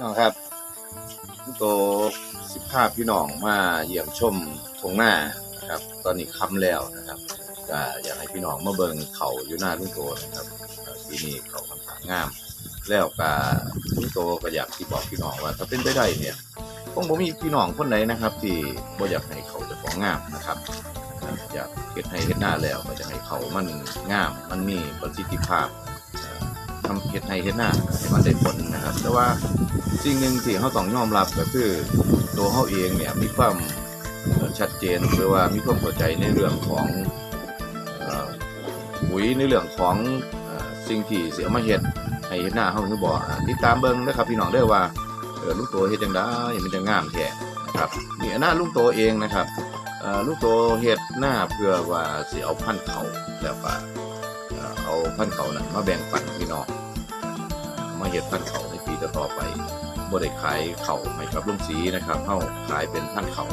น้องครับโตสิบห้าพี่น้องมาเยี่ยมชมทงหน้านะครับ ตอนนี้ค่ำแล้วนะครับก็อยากให้พี่น้องมาเบิ่งเขาอยู่หน้าลุงโตนะครับเอ่อปีนี้เขาค่อนข้างงาม แล้วก็ลุงโตก็อยากที่บอกพี่น้องว่า ถ้าเป็นไปได้เนี่ยคงบ่มีพี่น้องคนไหนนะครับ ที่บ่อยากให้เขาจะของงามนะครับอยากเฮ็ดให้เฮ็ดหน้าแล้วก็จะให้เขามันงามมันมีประสิทธิภาพ ทำเฮ็ดให้เฮ็ดหน้าให้มันได้ผลนะครับ แต่ว่าสิ่งหนึ่งที่เขาต้องยอมรับก็คือตัวเขาเองเนี่ยมีความชัดเจนหรือว่ามีความเข้าใจในเรื่องของปุ๋ยในเรื่องของสิ่งที่เสียมาเฮ็ดให้เฮ็ดหน้าเขาคือบอ่าติดตามเบิ่งนะครับพี่น้องเด้ว่าลุงโตเฮ็ดจังได๋มันจะงามแท้นะครับนี่อันหน้าลุงโตเองนะครับลูกโตเฮ็ดหน้าเพื่อว่าสิเอาพันเขาแล้วก็ เอาพันเขานั้นมาแบ่งปันพี่น้องมาเฮ็ดพันเขาในปีต่อไปบ่ได้ขายเขาให้กับลุงสีนะครับเฮาขายเป็นพันเขา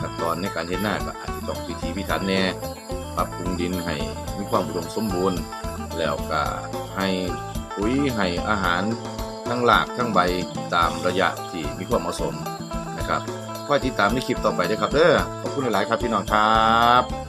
ขั้นตอนในการเฮ็ดหน้าก็อาจจะต้องพิธีพิถันแน่ปรับปรุงดินให้มีความอุดมสมบูรณ์ แล้วก็ให้ปุ๋ยให้อาหารทั้งหลากทั้งใบตามระยะที่มีความเหมาะสมนะครับคอยติดตามในคลิปต่อไปด้วยครับเด้อขอบคุณหลาย ๆ ครับพี่น้องครับ